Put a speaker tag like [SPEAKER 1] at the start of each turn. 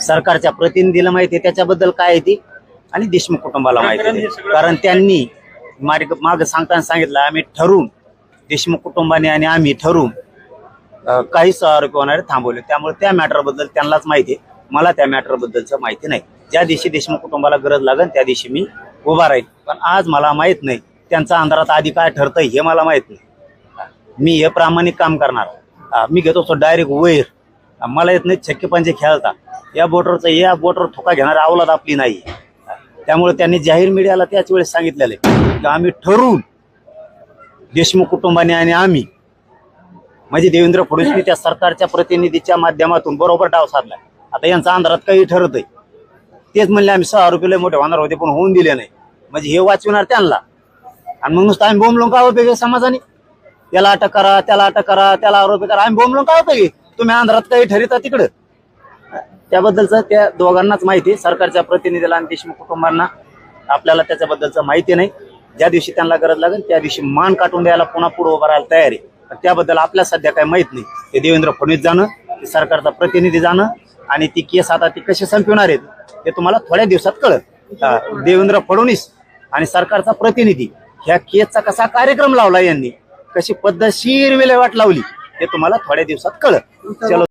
[SPEAKER 1] सरकारच्या प्रतिनिधीला माहिती आहे त्याच्याबद्दल काय आहे ती? आणि देशमुख कुटुंबाला माहिती आहे. कारण त्यांनी माग सांगताना सांगितलं आम्ही ठरवून देशमुख कुटुंबाने आणि आम्ही ठरवून अ, काहीच आरोपी होणारे थांबवले. त्यामुळे त्या मॅटरबद्दल त्यांनाच माहिती आहे. मला त्या मॅटर बद्दलचं माहिती नाही. ज्या दिवशी देशमुख कुटुंबाला गरज लागेल त्या दिवशी मी उभा राहील पण आज मला माहीत नाही त्यांचा अंधारात आधी काय ठरतंय हे मला माहीत नाही. मी हे प्रामाणिक काम करणार. मी घेतो तो डायरेक्ट वैर. मला येत नाही छक्के पंचे खेळता या बोटवरचा या बोटर थोका घेणारी अवलाद आपली नाही. त्यामुळे त्यांनी जाहीर मीडियाला त्याच वेळेस सांगितलेलं आहे की आम्ही ठरवून देशमुख कुटुंबाने आणि आम्ही म्हणजे देवेंद्र फडणवीस त्या सरकारच्या प्रतिनिधीच्या माध्यमातून बरोबर डाव साधला. आता यांचा अंधारात काही ठरत आहे तेच म्हणले आम्ही सहा रुपये मोठे होणार होते पण होऊन दिले नाही. म्हणजे हे वाचविणार त्यांना. आणि मग नुसतं आम्ही बोंबलो का उपयोग समाजाने? त्याला अटक करा त्याला अटक करा त्याला आरोपी करा. आम्ही बोंबलो का उपयोग तुम्ही अंधारात काही ठरिता तिकडं? त्याबद्दलचं त्या दोघांनाच माहिती सरकारच्या प्रतिनिधीला आणि देशमुख कुटुंबांना आपल्याला त्याच्याबद्दलचं माहिती नाही. ज्या दिवशी त्यांना गरज लागेल त्या दिवशी मान काटून द्यायला पुन्हा पुढे उभं राहायला तयार आहे. पण त्याबद्दल आपल्या सध्या काही माहीत नाही. ते देवेंद्र फडणवीस जाणं ते सरकारचा प्रतिनिधी जाणं आणि ती केस आता ती कशी संपवणार आहेत ते तुम्हाला थोड्या दिवसात कळत देवेंद्र फडणवीस आणि सरकारचा प्रतिनिधी ह्या केसचा कसा कार्यक्रम लावला यांनी? कशी पद्धतशीर विल्हेवाट लावली? ते तुम्हाला थोड्या दिवसात कळत चलो.